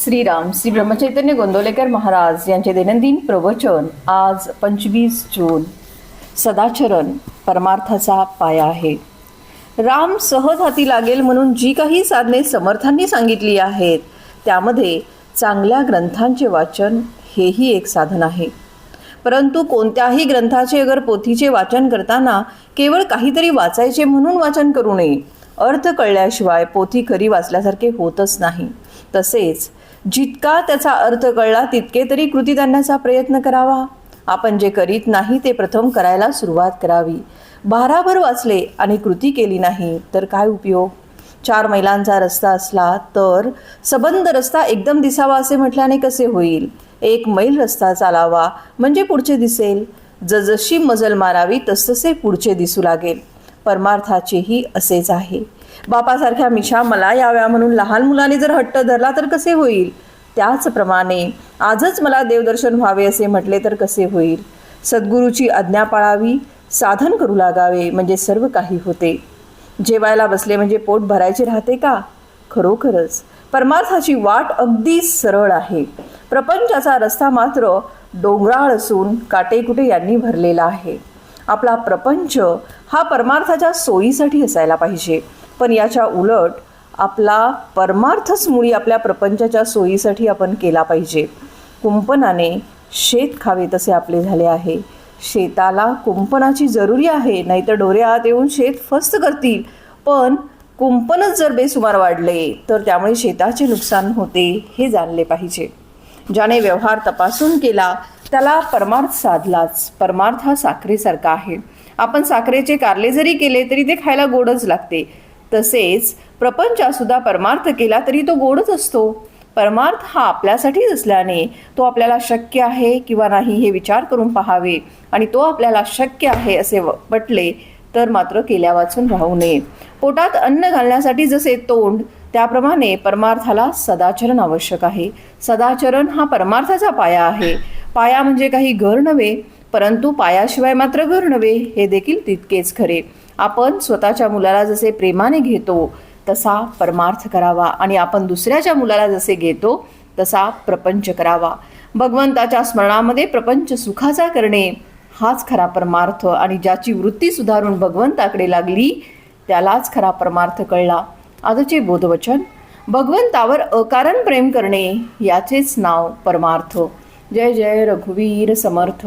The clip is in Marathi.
श्रीराम श्री ब्रह्मचैतन्य गोंदवलेकर महाराज यांचे दैनंदिन प्रवचन आज पंचवीस जून. सदाचरण परमार्थाचा पाया आहे. राम सहज हाती लागेल म्हणून जी काही साधने समर्थांनी सांगितली आहेत त्यामध्ये चांगल्या ग्रंथांचे वाचन हेही एक साधन आहे. परंतु कोणत्याही ग्रंथाचे अगर पोथीचे वाचन करताना केवळ काहीतरी वाचायचे म्हणून वाचन करू नये अर्थ कळल्याशिवाय पोथी खरी वाचल्यासारखे होतच नाही. तसेच जितका त्याचा अर्थ कळला तितके तरी कृतीत आणण्याचा प्रयत्न करावा. आपण जे करीत नाही ते प्रथम करायला सुरुवात करावी. भाराभर वाचले आणि कृती केली नाही तर काय उपयोग? चार मैलांचा रस्ता असला तर सबंद रस्ता एकदम दिसावा असे म्हटल्याने कसे होईल? एक मैल रस्ता चालावा म्हणजे पुढचे दिसेल. जसजशी मजल मारावी तसतसे पुढचे दिसू लागेल. परमार्थाचेही असेच आहे. बापासारख्या मिशा मला याव्या म्हणून लहान मुलाने जर हट्ट धरला तर कसे होईल? त्याचप्रमाणे आजच मला देवदर्शन व्हावे असे म्हटले तर कसे होईल? सद्गुरूची आज्ञा पाळावी साधन करू लागावे म्हणजे सर्व काही होते. जेवायला बसले म्हणजे पोट भरायचे राहते का? खरोखरच. परमार्थाची वाट अगदी सरळ आहे. प्रपंचाचा रस्ता मात्र डोंगराळ असून काटेकुटे यांनी भरलेला आहे. आपला प्रपंच हा परमार्थाच्या सोयीसाठी असायला पाहिजे. पण याच्या उलट आपला परमार्थच मुळी आपल्या प्रपंचाच्या सोयीसाठी आपण केला पाहिजे. कुंपणाने शेत खावे तसे आपले झाले आहे. शेताला कुंपणाची जरुरी आहे नाहीतर डोरे आत येऊन शेत फस्त करतील. पण कुंपणच जर बेसुमार वाढले तर त्यामुळे शेताचे नुकसान होते हे जाणले पाहिजे. ज्याने व्यवहार तपासून केला त्याला परमार्थ साधलाच. परमार्थ हा साखरेसारखा आहे. आपण साखरेचे कारले जरी केले तरी ते खायला गोडच लागते. तसेच प्रपंचात सुद्धा परमार्थ केला तरी तो गोडच असतो. परमार्थ हा आपल्यासाठीच असल्याने तो आपल्याला शक्य आहे किंवा नाही हे विचार करून पहावे. आणि तो आपल्याला शक्य आहे असे व- पटले तर मात्र केल्या वाचून राहू नये. पोटात अन्न घालण्यासाठी जसे तोंड त्याप्रमाणे परमार्थाला सदाचरण आवश्यक आहे. सदाचरण हा परमार्थाचा पाया आहे. पाया म्हणजे काही घर नव्हे परंतु पायाशिवाय मात्र घर नव्हे हे देखील तितकेच खरे. आपण स्वतःच्या मुलाला जसे प्रेमाने घेतो तसा परमार्थ करावा. आणि आपण दुसऱ्याच्या मुलाला जसे घेतो तसा प्रपंच करावा. भगवंताच्या स्मरणामध्ये प्रपंच सुखाचा करणे हाच खरा परमार्थ. आणि ज्याची वृत्ती सुधारून भगवंताकडे लागली त्यालाच खरा परमार्थ कळला. आजचे बोधवचन भगवंतावर अकारण प्रेम करणे याचेच नाव परमार्थ. जय जय रघुवीर समर्थ.